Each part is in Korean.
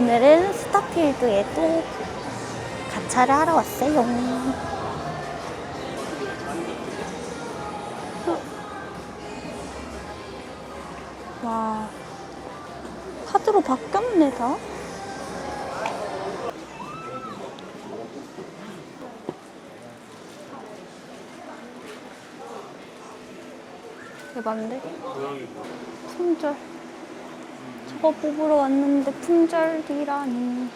오늘은 스타필드에 또 가차를 하러 왔어요. 와, 카드로 바뀌었네, 다. 대박인데? 품절. 저거 뽑으러 왔는데 품절이라니.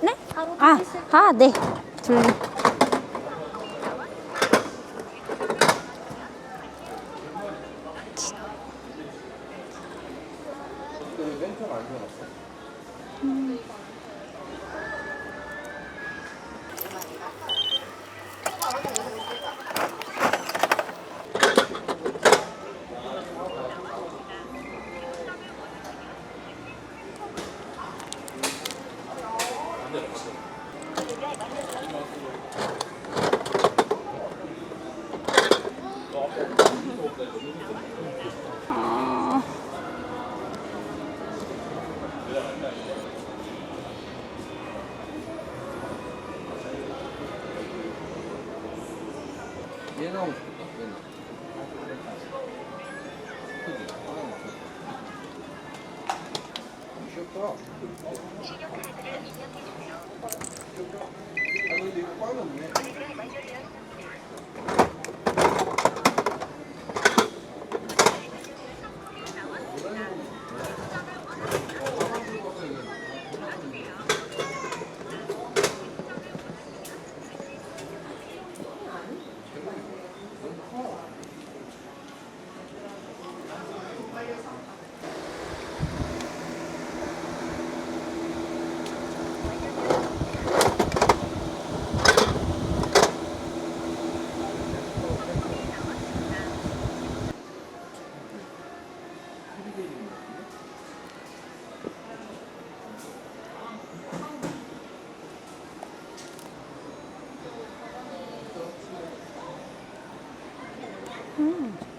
네? 아, 아, 네. 둘. 왼쪽 안 들어갔어? 아, 얘 나오고 싶다. 얘 나. 그지? 귀엽더라. 아니 근데 이거 꽝이 없네. 친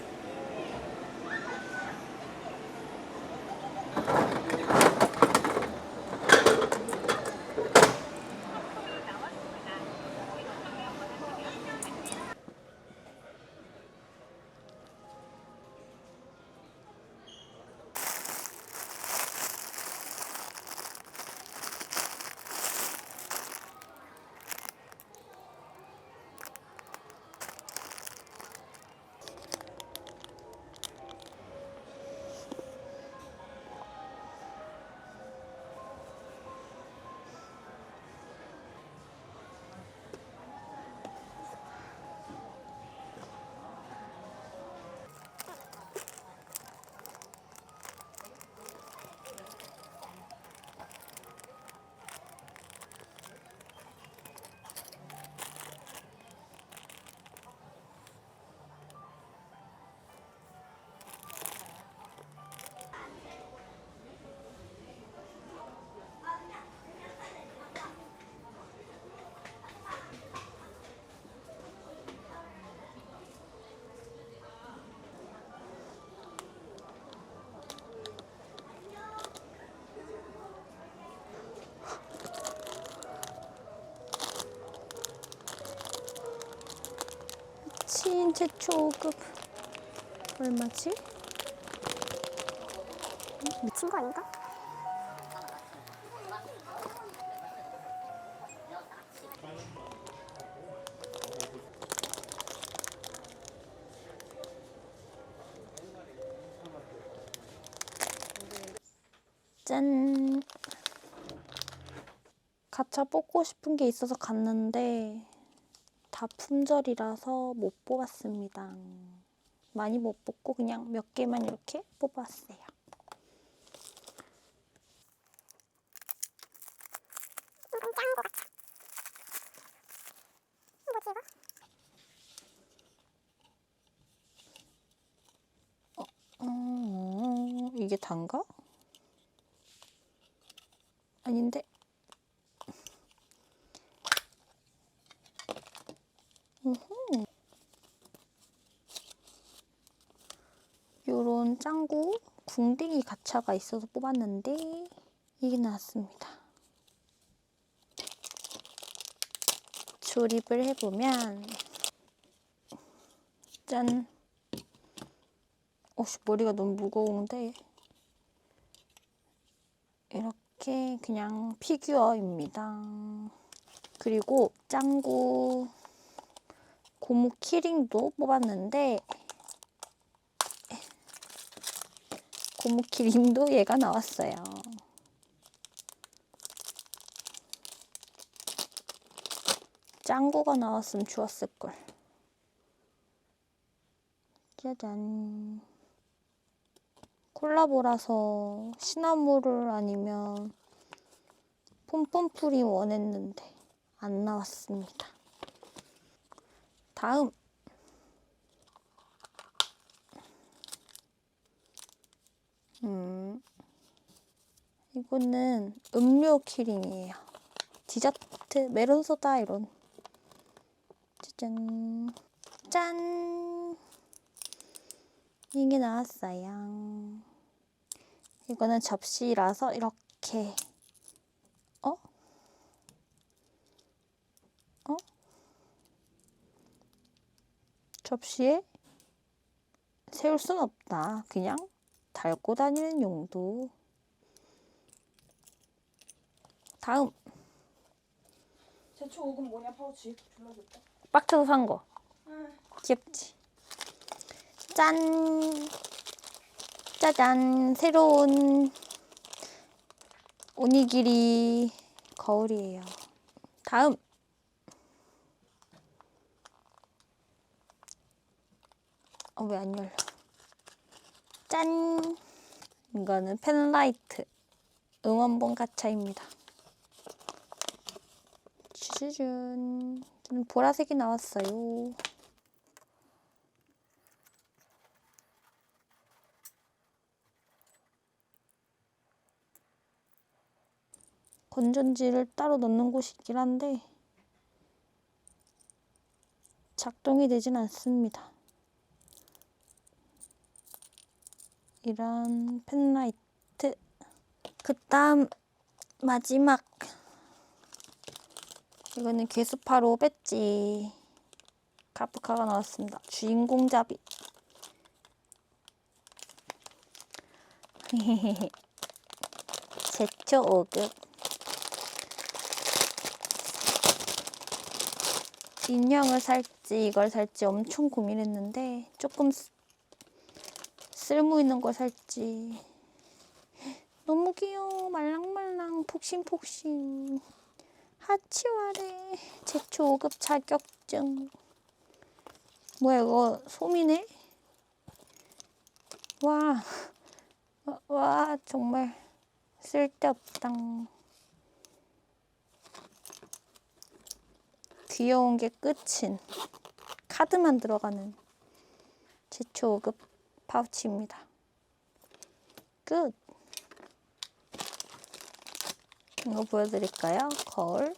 최초급 얼마지? 미친 거 아닌가? 짠. 가차 뽑고 싶은 게 있어서 갔는데 다 품절이라서 못 뽑았습니다. 많이 못 뽑고 그냥 몇 개만 이렇게 뽑았어요. 뭐지 이거? 이게 단가? 아닌데? 우후. 요런 짱구 궁뎅이 가차가 있어서 뽑았는데 이게 나왔습니다. 조립을 해보면 짠 어씨 머리가 너무 무거운데 이렇게 그냥 피규어입니다. 그리고 짱구 고무 키링도 뽑았는데 고무 키링도 얘가 나왔어요. 짱구가 나왔으면 좋았을걸. 짜잔. 콜라보라서 시나모를 아니면 폼폼풀이 원했는데 안 나왔습니다. 다음 음 이거는 음료 키링이에요. 디저트 메론 소다 이런 짜잔 짠 이게 나왔어요. 이거는 접시라서 이렇게 어? 어? 접시에 세울 순 없다. 그냥 달고 다니는 용도. 다음 제초 오금 뭐냐 파우치 불러줬다. 박스도 산 거. 귀엽지? 짠! 짜잔! 새로운 오니기리 거울이에요. 다음! 어, 왜 안 열려? 짠! 이거는 펜라이트 응원봉 가차입니다. 쭈쭈준. 음, 보라색이 나왔어요. 건전지를 따로 넣는 곳이 있긴 한데 작동이 되진 않습니다. 이런 펜라이트. 그 다음 마지막. 이거는 괴수파로 배지. 카프카가 나왔습니다. 주인공 잡이 제초 5급. 인형을 살지 이걸 살지 엄청 고민했는데 조금 쓰- 쓸모 있는 걸 살지. 너무 귀여워. 말랑말랑 폭신폭신. 하치와레 제초 5급 자격증. 뭐야 이거 솜이네? 와, 와, 와 정말 쓸데없다. 귀여운 게 끝인 카드만 들어가는 제초 5급 파우치입니다. 끝. 이거 보여드릴까요? 거울